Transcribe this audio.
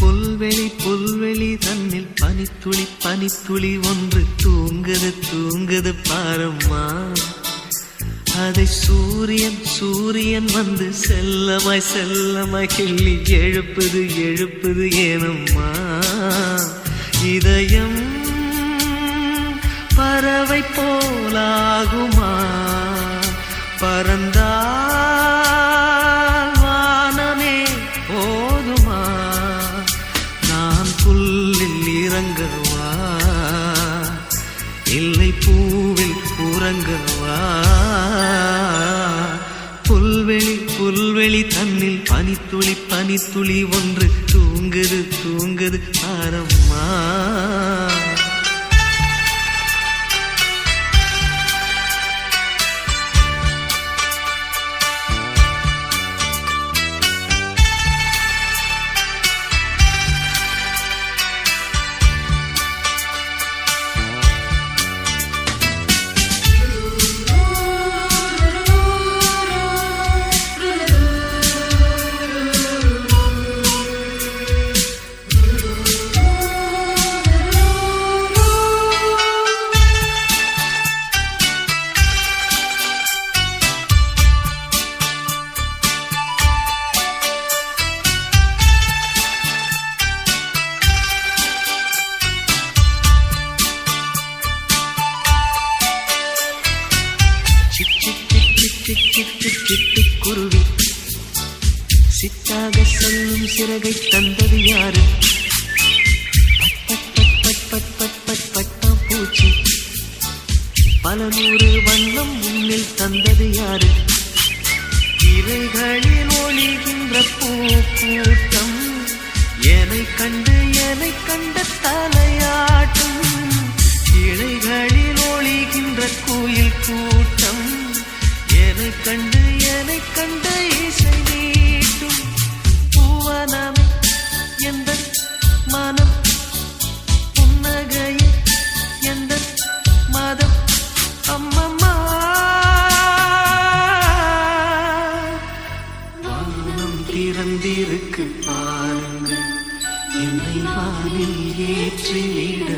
புல்வெளி புல்வெளி தன்னில் பனித்துளி பனித்துளி ஒன்று தூங்குது தூங்குது பாரம்மா. அதை சூரியன் சூரியன் வந்து செல்லமாய் செல்லமாய் கிள்ளி எழுப்புது எழுப்புது ஏனம்மா. இதயம் பறவை போலாகுமா? பறந்தால் வானமே போதுமா? நான் புல்லில் இறங்கவா? இல்லை பூவில் உறங்கவா? புல்வெளி புல்வெளி தன்னில் பனித்துளி பனித்துளி ஒன்று தூங்குது தூங்குது ஆரம்மா சிட்டு சிட்டு சிக் குருவி சித்தாக சொல்லும் சிறகை தந்தது யாரு? பட் பட் பட் பட் பூச்சி பல நூறு வண்ணம் முன்னில் தந்தது யாரு இவைகளில் ஒளிகின்ற பூக்கூட்டம் என்னை கண்டு என்னை கண்ட தலையாட்டும் இழைகளில் ஒழிகின்ற கோயில் கூ பாருங்கள் என்னை